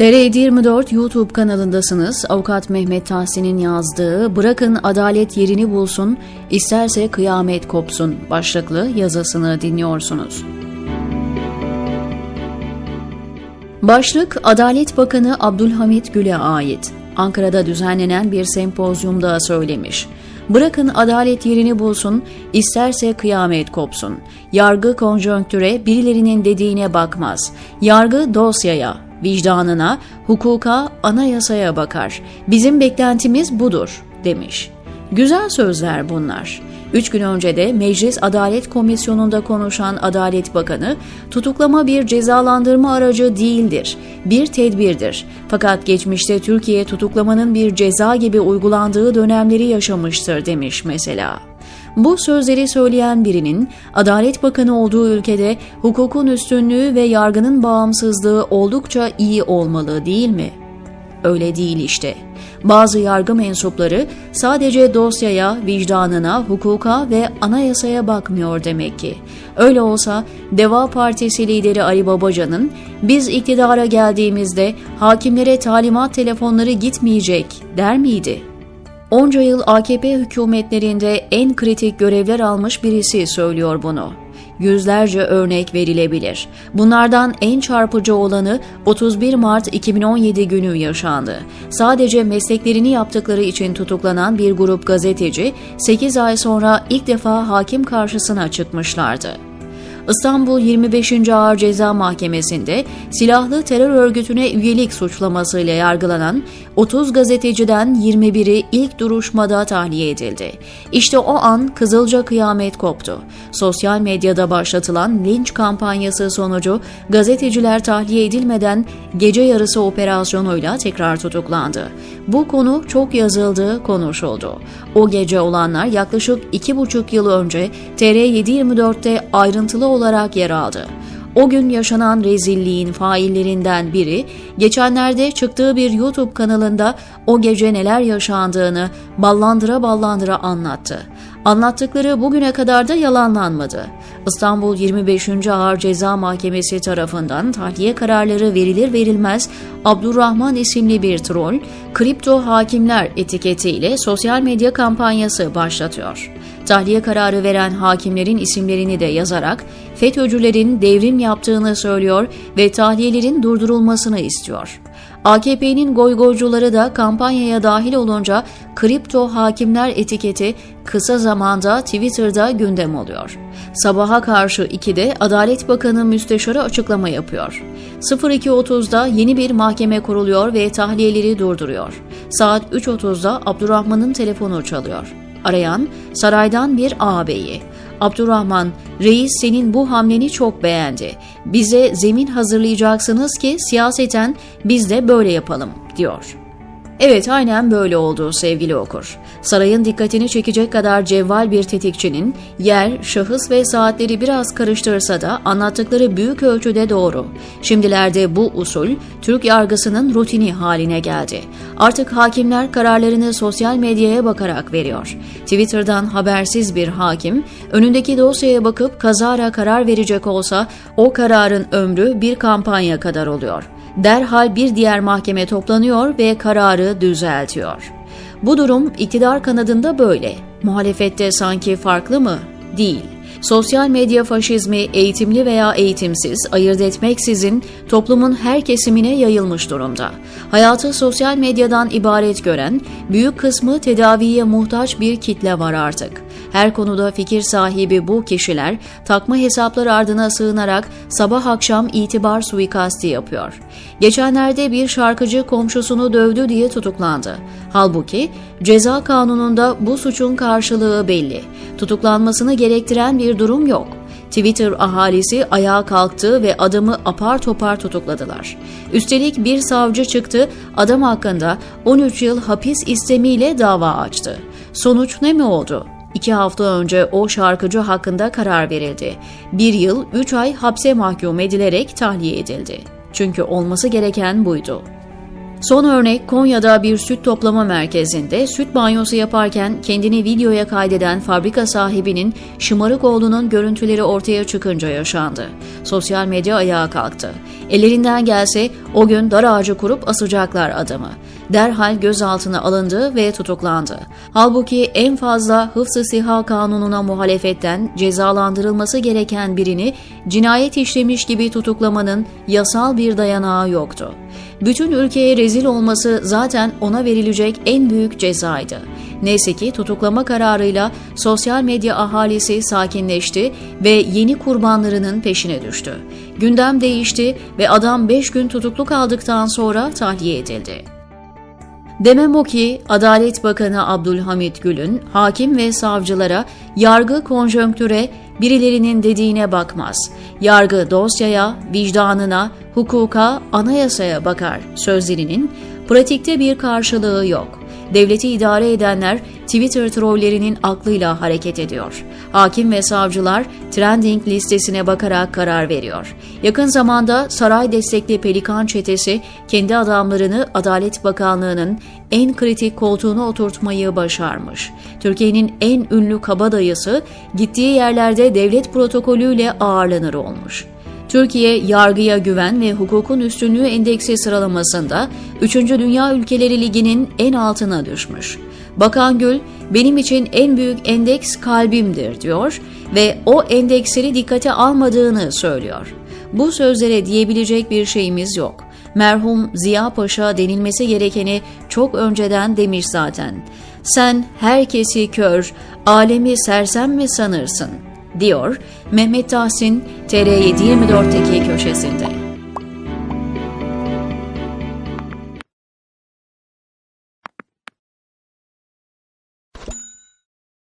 TR24 YouTube kanalındasınız. Avukat Mehmet Tahsin'in yazdığı Bırakın adalet yerini bulsun, isterse kıyamet kopsun başlıklı yazısını dinliyorsunuz. Başlık Adalet Bakanı Abdülhamit Gül'e ait. Ankara'da düzenlenen bir sempozyumda söylemiş. Bırakın adalet yerini bulsun, isterse kıyamet kopsun. Yargı konjonktüre birilerinin dediğine bakmaz. Yargı dosyaya, vicdanına, hukuka, anayasaya bakar. Bizim beklentimiz budur, demiş. Güzel sözler bunlar. Üç gün önce de Meclis Adalet Komisyonu'nda konuşan Adalet Bakanı, tutuklama bir cezalandırma aracı değildir, bir tedbirdir. Fakat geçmişte Türkiye tutuklamanın bir ceza gibi uygulandığı dönemleri yaşamıştır demiş mesela. Bu sözleri söyleyen birinin Adalet Bakanı olduğu ülkede hukukun üstünlüğü ve yargının bağımsızlığı oldukça iyi olmalı değil mi? Öyle değil işte. Bazı yargı mensupları sadece dosyaya, vicdanına, hukuka ve anayasaya bakmıyor demek ki. Öyle olsa Deva Partisi lideri Ali Babacan'ın biz iktidara geldiğimizde hakimlere talimat telefonları gitmeyecek der miydi? Onca yıl AKP hükümetlerinde en kritik görevler almış birisi söylüyor bunu. Yüzlerce örnek verilebilir. Bunlardan en çarpıcı olanı 31 Mart 2017 günü yaşandı. Sadece mesleklerini yaptıkları için tutuklanan bir grup gazeteci 8 ay sonra ilk defa hakim karşısına çıkmışlardı. İstanbul 25. Ağır Ceza Mahkemesi'nde silahlı terör örgütüne üyelik suçlamasıyla yargılanan 30 gazeteciden 21'i ilk duruşmada tahliye edildi. İşte o an Kızılca kıyamet koptu. Sosyal medyada başlatılan linç kampanyası sonucu gazeteciler tahliye edilmeden gece yarısı operasyonuyla tekrar tutuklandı. Bu konu çok yazıldı, konuşuldu. O gece olanlar yaklaşık iki buçuk yıl önce TR724'te ayrıntılı olarak yer aldı. O gün yaşanan rezilliğin faillerinden biri geçenlerde çıktığı bir YouTube kanalında o gece neler yaşandığını ballandıra ballandıra anlattı. Anlattıkları bugüne kadar da yalanlanmadı. İstanbul 25. Ağır Ceza Mahkemesi tarafından tahliye kararları verilir verilmez Abdurrahman isimli bir troll, kripto hakimler etiketiyle sosyal medya kampanyası başlatıyor. Tahliye kararı veren hakimlerin isimlerini de yazarak FETÖ'cülerin devrim yaptığını söylüyor ve tahliyelerin durdurulmasını istiyor. AKP'nin goygoycuları da kampanyaya dahil olunca kripto hakimler etiketi kısa zamanda Twitter'da gündem oluyor. Sabaha karşı 2'de Adalet Bakanı müsteşarı açıklama yapıyor. 02.30'da yeni bir mahkeme kuruluyor ve tahliyeleri durduruyor. Saat 3.30'da Abdurrahman'ın telefonu çalıyor. Arayan saraydan bir ağabeyi. Abdurrahman, reis senin bu hamleni çok beğendi. Bize zemin hazırlayacaksınız ki siyaseten biz de böyle yapalım, diyor. Evet aynen böyle oldu sevgili okur. Sarayın dikkatini çekecek kadar cevval bir tetikçinin yer, şahıs ve saatleri biraz karıştırsa da anlattıkları büyük ölçüde doğru. Şimdilerde bu usul Türk yargısının rutini haline geldi. Artık hakimler kararlarını sosyal medyaya bakarak veriyor. Twitter'dan habersiz bir hakim önündeki dosyaya bakıp kazara karar verecek olsa o kararın ömrü bir kampanya kadar oluyor derhal bir diğer mahkeme toplanıyor ve kararı düzeltiyor. Bu durum iktidar kanadında böyle. Muhalefette sanki farklı mı? Değil. Sosyal medya faşizmi eğitimli veya eğitimsiz ayırt etmeksizin toplumun her kesimine yayılmış durumda. Hayatı sosyal medyadan ibaret gören, büyük kısmı tedaviye muhtaç bir kitle var artık. Her konuda fikir sahibi bu kişiler takma hesaplar ardına sığınarak sabah akşam itibar suikasti yapıyor. Geçenlerde bir şarkıcı komşusunu dövdü diye tutuklandı. Halbuki ceza kanununda bu suçun karşılığı belli. Tutuklanmasını gerektiren bir durum yok. Twitter ahalisi ayağa kalktı ve adamı apar topar tutukladılar. Üstelik bir savcı çıktı, adam hakkında 13 yıl hapis istemiyle dava açtı. Sonuç ne mi oldu? İki hafta önce o şarkıcı hakkında karar verildi. Bir yıl, üç ay hapse mahkum edilerek tahliye edildi. Çünkü olması gereken buydu. Son örnek Konya'da bir süt toplama merkezinde süt banyosu yaparken kendini videoya kaydeden fabrika sahibinin şımarık oğlunun görüntüleri ortaya çıkınca yaşandı. Sosyal medya ayağa kalktı. Ellerinden gelse o gün dar ağacı kurup asacaklar adamı. Derhal gözaltına alındı ve tutuklandı. Halbuki en fazla hıfzı siha kanununa muhalefetten cezalandırılması gereken birini cinayet işlemiş gibi tutuklamanın yasal bir dayanağı yoktu. Bütün ülkeye rezil olması zaten ona verilecek en büyük cezaydı. Neyse ki tutuklama kararıyla sosyal medya ahalisi sakinleşti ve yeni kurbanlarının peşine düştü. Gündem değişti ve adam 5 gün tutuklu kaldıktan sonra tahliye edildi. Demem o ki Adalet Bakanı Abdülhamit Gül'ün hakim ve savcılara yargı konjonktüre birilerinin dediğine bakmaz. Yargı dosyaya, vicdanına, hukuka, anayasaya bakar sözlerinin pratikte bir karşılığı yok. Devleti idare edenler Twitter trollerinin aklıyla hareket ediyor. Hakim ve savcılar trending listesine bakarak karar veriyor. Yakın zamanda saray destekli Pelikan çetesi kendi adamlarını Adalet Bakanlığı'nın en kritik koltuğuna oturtmayı başarmış. Türkiye'nin en ünlü kabadayısı gittiği yerlerde devlet protokolüyle ağırlanır olmuş. Türkiye yargıya güven ve hukukun üstünlüğü endeksi sıralamasında 3. Dünya Ülkeleri Ligi'nin en altına düşmüş. Bakan Gül, benim için en büyük endeks kalbimdir diyor ve o endeksleri dikkate almadığını söylüyor. Bu sözlere diyebilecek bir şeyimiz yok. Merhum Ziya Paşa denilmesi gerekeni çok önceden demiş zaten. Sen herkesi kör, alemi sersem mi sanırsın?'' Diyor Mehmet Tahsin TR724'teki köşesinde.